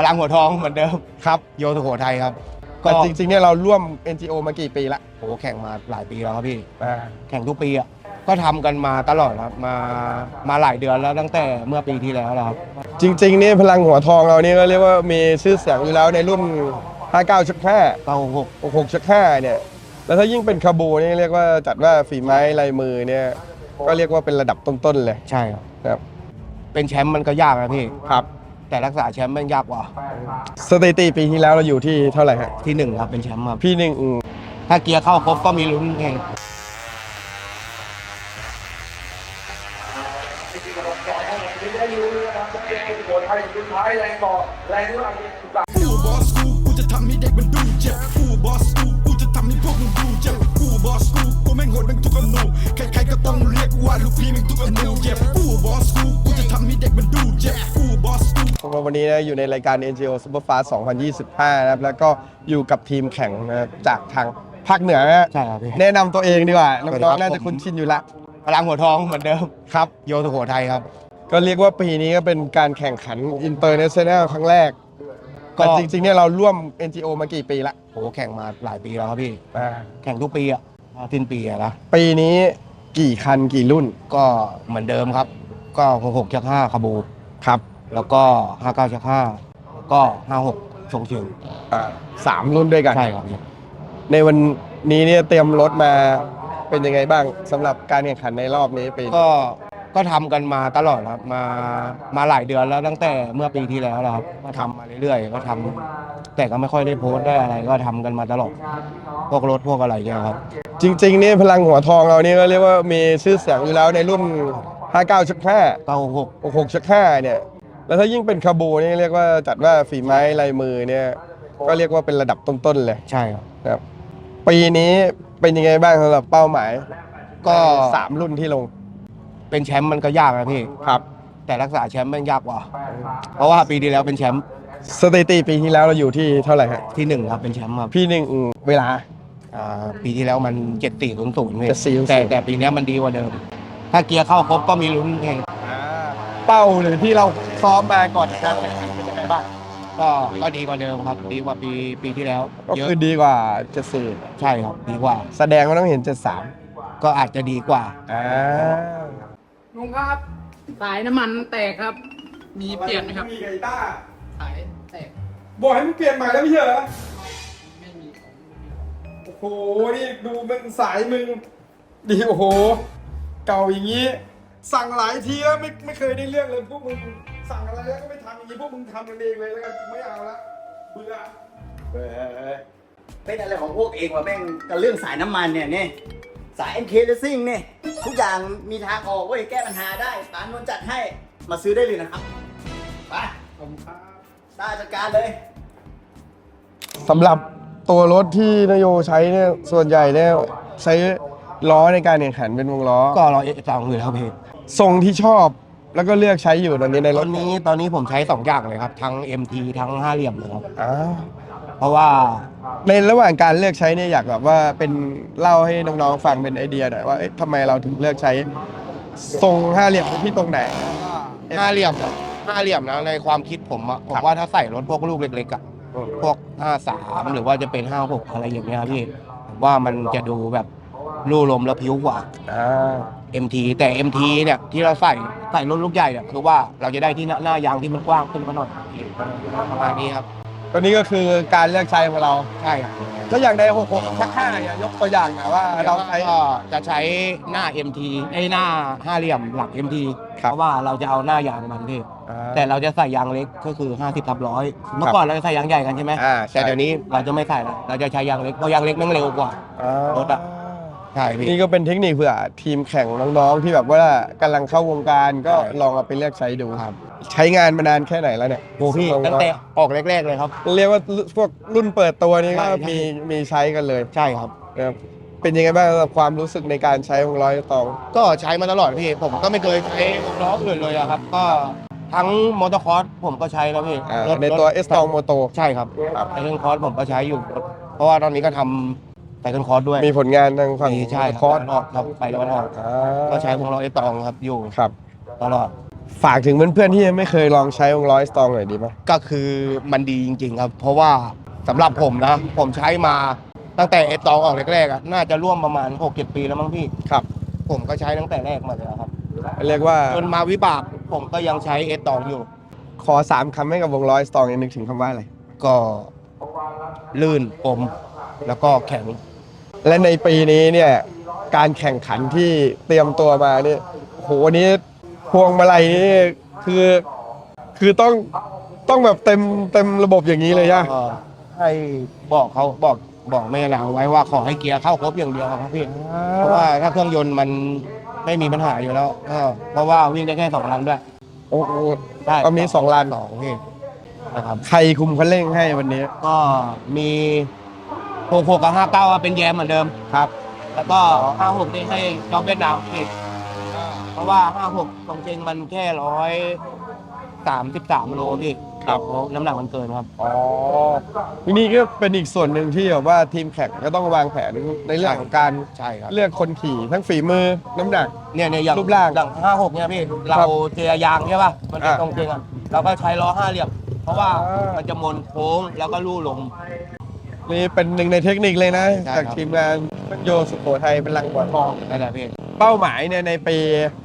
พลังหัวทองเหมือนเดิมครับโยสุโขทัยครับ ก็แต่จริงๆเนี่ยเราร่วม NGO มากี่ปีละโอ้โหแข่งมาหลายปีแล้วครับพี่ อ่าแข่งทุกปีอะก็ทำกันมาตลอดครับมามาหลายเดือนแล้วตั้งแต่เมื่อปีที่แล้วแล้วครับ จริงๆนี่พลังหัวทองเรานี่ก็เรียกว่ามีชื่อเสียงอยู่แล้วในรุ่น 59ชุด5เก้าหก66ชุด5เนี่ยแล้วถ้ายิ่งเป็นคาบูนี่เรียกว่าจัดว่าฝีไม้ลายมือเนี่ยก็เรียกว่าเป็นระดับต้นๆเลยใช่ครับครับเป็นแชมป์มันก็ยากนะพี่ ครับ แต่รักษาแชมป์มันยากกว่า สถิติปีที่แล้วเราอยู่ที่เท่าไหร่ฮะที่หนึ่งครับเป็นแชมป์ครับพี่หนึ่งอืมถ้าเกียร์เข้าครบก็มีลุ้นแข่งกู นนี้นะอยู่ในรายการ NGO Superfast 2025 นะครับแล้วก็อยู่กับทีมแข่งนะครับจากทางภาคเหนือนะฮะใช่ครับพี่ แนะนำตัวเองดีกว่าสวัสดีน้คอรังบๆน่าจะผมคุ้นชินอยู่ละพลังหัวทองเหมือนเดิมครับ โยสุโขทัยครับ ก็เรียกว่าปีนี้ก็เป็นการแข่งขัน International ครั้งแรกก็แต่จริงๆเนี่ยเราร่วม NGO มากี่ปีละโอ้โหแข่งมาหลายปีแล้วครับพี่ อ่าแข่งทุกปีอะสิ้นปีอะนะปีนี้กี่คันกี่รุ่นก็เหมือนเดิมครับ ก็หกหกชักห้าคาบูครับ แล้วก็ห้าเก้าชักห้าก็ห้าหกชงเชิงอ่าสามรุ่นด้วยกัน ใช่ครับพี่ในวันนี้เนี่ยเตรียมรถมาเป็นยังไงบ้างสำหรับการแข่งขันในรอบนี้ปีก็ก็ทำกันมาตลอดครับมามาหลายเดือนแล้วตั้งแต่เมื่อปีที่แล้วแล้วครับก็ทำมาเรื่อยๆ ก็ทำแต่ก็ไม่ค่อยได้โพสต์ได้อะไร ก็ทำกันมาตลอด พวกรถพวกอะไรเงี้ยครับ จริงๆนี่พลังหัวทองเรานี่ก็เรียกว่ามีชื่อเสียงอยู่แล้วในรุ่น 59ชุด5เก้าหก66ชุด5เนี่ย แล้วถ้ายิ่งเป็นคาบูนี่เรียกว่าจัดว่าฝีไม้ลายมือเนี่ย ก็เรียกว่าเป็นระดับต้นๆเลยใช่ครับ นะครับ ปีนี้เป็นยังไงบ้างสำหรับเป้าหมายก็สามรุ่นที่ลงเป็นแชมป์มันก็ยากนะพี่ ครับแต่รักษาแชมป์มันยากกว่า เพราะว่าปีที่แล้วเป็นแชมป์สถิติปีที่แล้วเราอยู่ที่เท่าไหร่ฮะที่หนึ่งครับเป็นแชมป์ครับพี่หนึ่งอืมเวลา อ่าปีที่แล้วมันเจ็ดสี่ศูนย์ศูนย์7400แต่แต่ปีเนี้ยมันดีกว่าเดิม ถ้าเกียร์เข้าครบก็มีลุ้นแข่งเป้าหรือที่เรา ซ้อมมาก่อนการแข่งขันเป็นยังไงบ้างก็ก็ดีกว่าเดิมครับ ดีกว่าปีปีที่แล้วก็เยอะคือดีกว่า74ใช่ครับดีกว่า แสดงว่าต้องเห็น73ก็อาจจะดีกว่าอ่าลุงครับ สายน้ำมันแตกครับ มีเปลี่ยนไหมครับ มีไกต้าสายแตก บอกให้มึงเปลี่ยนใหม่แล้วไม่ใช่เหรอ ไม่มีของโอ้โห นี่ดูมึงสายมึง ดีโอ้โห เก่าอย่างนี้ สั่งหลายทีแล้วไม่ไม่เคยได้เรื่องเลยพวกมึง สั่งอะไรแล้วก็ไม่ทำอย่างนี้พวกมึงทำกันเองเลยแล้วกันไม่เอาละเบื่อเบื่อเป็นอะไรของพวกเองวะแม่งกับเรื่องสายน้ำมันเนี่ยเนี่ยสาย MK Racing เนี่ยทุกอย่างมีทางออกเว้ยแก้ปัญหาได้ปานนท์จัดให้มาซื้อได้เลยนะครับไปผมครับ ตาจัดการเลย สำหรับตัวรถที่นโยใช้เนี่ยส่วนใหญ่เนี่ยใช้ล้อในการแข่งขันเป็นวงล้อก็เราเอสองอยู่แล้วพี่ทรงที่ชอบ แล้วก็เลือกใช้อยู่ตอนนี้ในรตอถนนี้ตอนนี้ผมใช้สองอย่างเลยครับ ทั้ง MT ทั้งห้าเหลี่ยมเลยครับอ้าวเพราะว่าในระหว่างการเลือกใช้เนี่ยอยากแบบว่าเป็นเล่าให้น้องๆฟังเป็นไอเดียหน่อยว่าเอ๊ะทำไมเราถึงเลือกใช้ทรงห้าเหลี่ยมที่ตรงไหน ห้าเหลี่ยมห้าเหลี่ยมนะในความคิดผมอะผมว่าถ้าใส่รถพวกลูกเล็กๆอะพวก 53 หรือว่าจะเป็น 56 อะไรอย่างเงี้ยพี่ผมว่ามันจะดูแบบรูลมแล้วพิ้วกว่า อ่า MT แต่ MT เนี่ยที่เราใส่ใส่รถลูกใหญ่เนี่ยคือว่าเราจะได้ที่หน้าหน้ายางที่มันกว้างขึ้นมาหน่อยประมาณนี้ครับตอนนี้ก็คือการเลือกใช้ของเราใช่ครับก็อย่างในหกหกชักห้าเนี่ยยกตัวอย่างหน่อยว่าเราใช้ ก็จะใช้หน้า MT ไอ้หน้าห้าเหลี่ยมหลัก MT ครับเพราะว่าเราจะเอาหน้ายางมันพี่อ่าแต่เราจะใส่ยางเล็กก็คือ 50ทับร้อยเมื่อก่อนเราจะใส่ยางใหญ่กันใช่ไหมอ่าใช่ แต่เดี๋ยวนี้เราจะไม่ใส่แล้วเราจะใช้ยางเล็กเพราะยางเล็กแมันเร็วกว่าอ่ารถอะ ใช่พี่ นี่ก็เป็นเทคนิคเผื่อทีมแข่งน้องๆ ที่แบบว่ากำลังเข้าวงการก็ใช่ ลองเอาไปเลือกใช้ดูครับ ใช้งานมานานแค่ไหนแล้วเนี่ยโอ้พี่ตั้งแต่ออกแรก ๆ เลยครับ เรียกว่าพวกรุ่นเปิดตัวนี่ก็ใช่ใช่ มีมีใช้กันเลยใช่ครับ นะครับเป็นยังไงบ้างสำหรับความรู้สึกในการใช้วงร้อยตอง ก็ใช้มาตลอดพี่ ผมก็ไม่เคยใช้ล้ออื่นเลยอะครับ ก็ทั้งมอเตอร์คอร์สผมก็ใช้แล้วพี่อ่ารในตัวรถเอสตองโมโต ใช่ครับไซเคิลคอร์สผมก็ใช้อยู่ เพราะว่าตอนนี้ก็ทำ ไซเคิลคอร์สด้วย มีผลงานทางฝั่งมีใช่คอร์สออกครับไปแล้วออก อ่าก็ใช้ของเราไอตองครับอยู่ครับ ตลอด ฝากถึงเพื่อนๆที่ยังไม่เคยลองใช้วงร้อยสตองหน่อยดีไหมก็คือมันดีจริง ๆ ครับ เพราะว่าสำหรับผมนะ ผมใช้มาตั้งแต่เอตองออกแรกๆอะน่าจะร่วมประมาณ6 7ปีแล้วมั้งพี่ ครับ ผมก็ใช้ตั้งแต่แรกมาเลยครับ เรียกว่าจนมาวิบากผมก็ยังใช้เอตองอยู่ ขอสามคำให้กับวงร้อยสตองนึกถึงคำว่าอะไร ก็ลื่นอมแล้วก็แข็ง และในปีนี้เนี่ยการแข่งขันที่เตรียมตัวมาเนี่ยโหวันนี้พวงมาลัยนี่คือคือต้องต้องแบบเต็มเต็มระบบอย่างนี้เลยใช่ไหมก็ให้บอกเขาบอกบอกแม่เราไว้ว่าขอให้เกียร์เข้าครบอย่างเดียวครับพี่ เพราะว่าถ้าเครื่องยนต์มันไม่มีปัญหาอยู่แล้วก็เพราะว่าวิ่งได้แค่สองลันด้วยโอ้โหใช่ก็มีสองลานสองพี่นะครับใครคุมคันเร่งให้วันนี้ ก็มี หกหกกับห้าเก้าเป็นแยมเหมือนเดิม ครับ แล้วก็ห้าหกนี่ให้น้องเวียดนามผิดเพราะว่าห้าหกตรงจริงมันแค่ร้อยสามสิบสามโลพี่ครับน้ำหนักมันเกินครับ อ๋อทีนี่ก็เป็นอีกส่วนหนึ่งที่แบบว่าทีมแข่งก็ต้องวางแผนในเรื่องของการใช่ครับ เลือกคนขี่ทั้งฝีมือน้ำหนัก เนี่ยเนี่ยอย่างรูปร่างอย่างห้าหกเนี่ยพี่ เราเจอยางใช่ป่ะ มันเป็นอ่าตรงจริงอะเราก็ใช้ล้อห้าเหลี่ยม เพราะว่าอ่ามั มันจะมนโค้งแล้วก็ลู่ลม นี่เป็นหนึ่งในเทคนิคเลยนะ ใช่ครับ จากทีมงานโยสุโขทัยเป็นลังหัวทอง นั่นแหละพี่เป้าหมายเนี่ยในปี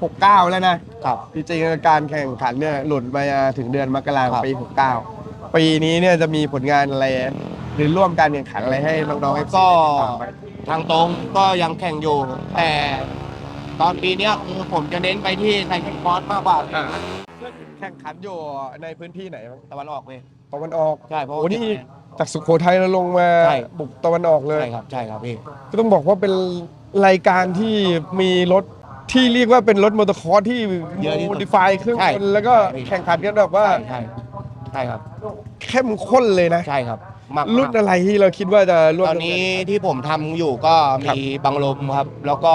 69 แล้วนะ ครับ จริงๆการแข่งขันเนี่ยหลุดมาถึงเดือนมกราคครัมบปี 69 ปีนี้เนี่ยจะมีผลงานอะไร หรือร่วมการแข่งขันอะไรให้น้องๆ FC ก็ติดตามไหมทางตรงก็ยังแข่งอยู่ แต่ตอนปีเนี้ยคือผมจะเน้นไปที่ไซเคิลคอร์สมากกว่า แข่งขันอยู่ในพื้นที่ไหนบ้างตะวันออกเลยตะวันออกใช่เพราะโอ้ว่า นี่จากสุโขทัยเราลงมาใช่ บุกตะวันออกเลย ใช่ครับใช่ครับพี่ ก็ต้องบอกว่าเป็นรายการที่มีรถที่เรียกว่าเป็นรถมอเตอร์คอร์สที่เยอะที่สุดโมดิฟายเครื่องใช่ยนต์แล้วก็ใช่ แข่งขันกันแบบว่าใช่ใช่ใช่ครับเข้มข้นเลยนะ ใช่ครับมากรุ่นอะไรที่เราคิดว่าจะร่วมตอนนี้ที่ผมทำอยู่ก็มีบังลมครับ แล้วก็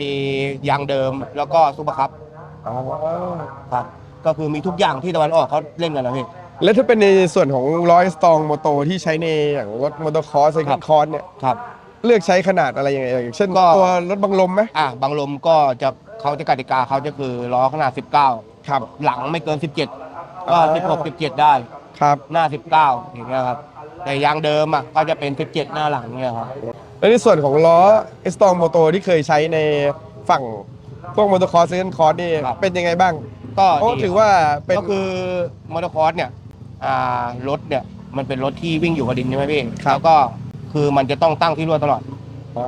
มียางเดิมแล้วก็ซูเปอร์คัพอ๋อครับ ก็คือมีทุกอย่างที่ตะวันออกเขาเล่นกันนะพี่ แล้วถ้าเป็นในส่วนของร้อยสตองโมโตที่ใช้ในอย่างรถมอเตอร์คอร์สไซครัคิบคอร์สเนี่ยครับ เลือกใช้ขนาดอะไรยังไงอย่างเช่นก็ ตัวรถบังลมไหมอะบางลมก็จะเขาจะกติกาเขาจะคือล้อขนาด19ครับหลังไม่เกิน 17 ก็อ่า16 17 ได้ ครับ หน้า 19อย่างเงี้ยครับ แต่ยางเดิมอะก็จะเป็น 17 หน้าหลังเนี่ยครับ แล้วในส่วนของล้อเอสตองโมโตที่เคยใช้ในฝั่งพวกมอเตอร์คอร์สไซคิคอร์สนี่ครับ เป็นยังไงบ้าง ก็เพราะดีถือว่าเป็น ก็คือมอเตอร์คอร์สเนี่ยอ่ารถเนี่ยมันเป็นรถที่วิ่งอยู่กับดินใช่ไหมพี่ครับ แล้วก็คือมันจะต้องตั้งที่รั่วตลอดอ๋อ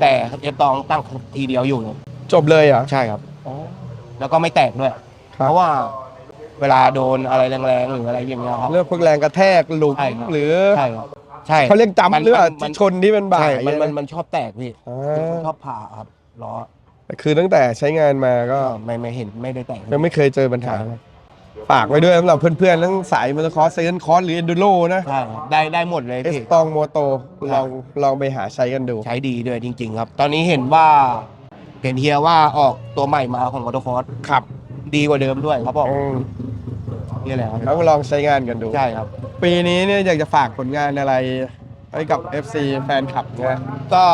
แต่เอตองตั้งทีเดียวอยู่เลยจบเลยเหรอ ใช่ครับ แล้วก็ไม่แตกด้วย ครับ เพราะว่าเวลาโดนอะไรแรงๆหรืออะไรอย่างเงี้ยครับ เรื่องพวกแรงกระแทกหลุมใช่ครับ หรือใช่ครับใช่เขาเรียกจำหรือเปล่ามันที่ชนที่มันบ่าใช่ยมันมันมันชอบแตกพี่ อ่มันาชอบผ่าครับล้อแต่ คือตั้งแต่ใช้งานมาก็ก็ไม่ไม่เห็นไม่ได้แตกยังไม่เคยเจอปัญหาเลยฝากไว้ด้วยสำหรับเพื่อนๆทั้งสายมอเตอร์คอร์สไซคิคอร์สหรือเอนดูโรนะใช่ครับได้ได้หมดเลยเอสพี่ตองโมโตคลรับองลองไปหาใช้กันดู ใช้ดีด้วยจริง ๆ ครับ ตอนนี้เห็นว่าเห็นเฮียว่าออกตัวใหม่มาของมอเตอร์คอร์สครับ ดีกว่าเดิมด้วยเขาบอกอืมนี่แหละครับแล้วลองใช้งานกันดูใช่ครับ ปีนี้เนี่ยอยากจะฝากผลงานอะไรให้กับ FC แฟนคลับนะก็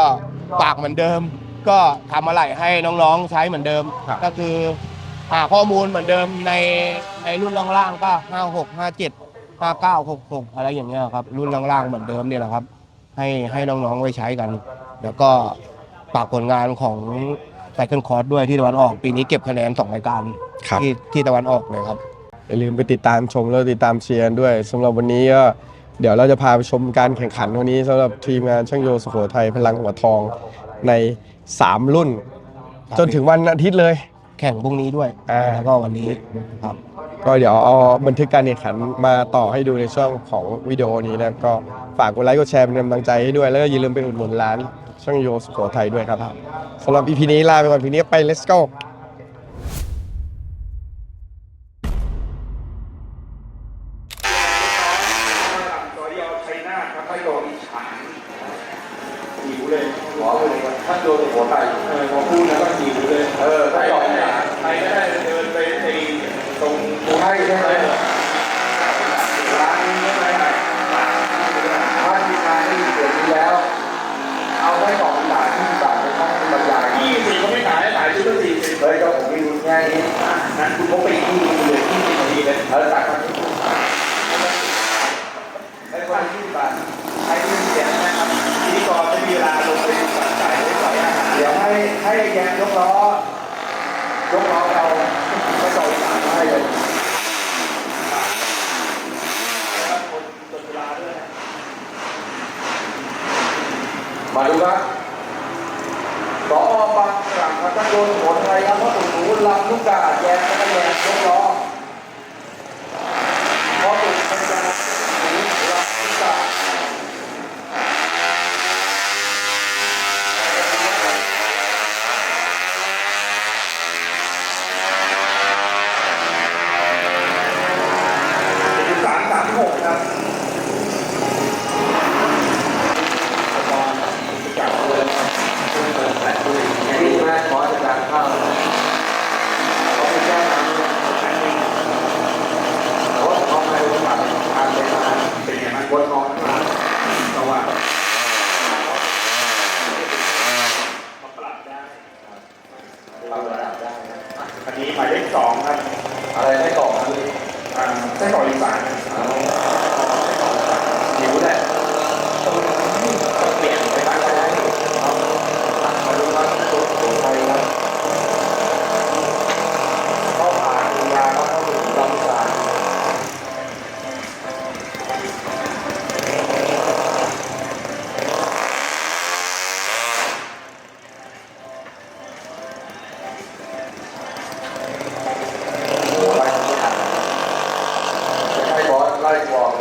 ฝากเหมือนเดิม ก็ทำอะไรให้น้องๆใช้เหมือนเดิม ครับ ก็คือหาข้อมูลเหมือนเดิมในในรุ่นล่างๆก็ห้าหกห้าเจ็ดห้าเก้าหกหกอะไรอย่างเงี้ยครับ รุ่นล่างๆเหมือนเดิมเนี่ยแหละครับ ให้ให้น้องๆไว้ใช้กัน แล้วก็ฝากผลงานของไซเคิลคอร์สด้วยที่ตะวันออกปีนี้เก็บคะแนนสองรายการครับ ที่ที่ตะวันออกเลยครับ อย่าลืมไปติดตามชมแล้วติดตามเชียร์ด้วยสำหรับวันนี้ก็เดี๋ยวเราจะพาไปชมการแข่งขันวันนี้สำหรับทีมงานช่างโยสุโขทัยพลังหัวทอง ใน 3 รุ่น ครับจนถึงวันอาทิตย์เลย แข่งพรุ่งนี้ด้วยอ่า แล้วก็วันนี้ครับ ก็เดี๋ยวเอาบันทึกการแข่งขันมาต่อให้ดูในช่วงของวิดีโอนี้นะก็ฝากกดไลค์กดแชร์เป็นกำลังใจให้ด้วย แล้วก็อย่าลืมไปอุดหนุนร้านช่างโยสุโขทัยด้วยครับสำหรับ EP นี้ลาไปก่อน EP นี้ไป let's go นคุณพกไปอีกที่นึงเลยที่สิบนาทีเลยเออตักมาไอ้คนที่บันใช้เงิเสียนะครับทีก่อนจะมีเวลาลงไปสั่งจ่ายไว้ก่อนเดี๋ยวให้ให้แยกยกล้อยกล้อเรา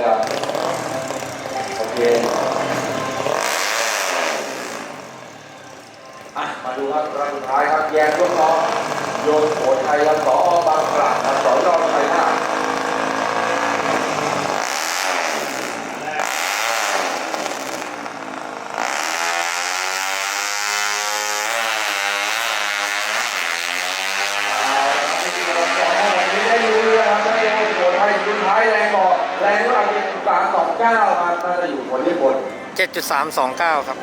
ครัโอเคอะมาดูครับรายสุดท้ายครับแยงลูกน้องโยนโขนไทยครับสอ เก้าครับน่าจะอยู่ผลที่ผล7.329 ครับ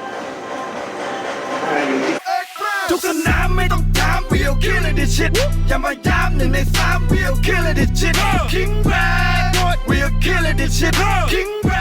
ทุกสนามไม่ต้องถาม we'll kill it this shit อย่ามาย้ำหนึ่งในสาม we'll kill it this shit King Brad we'll kill it this shit King Brad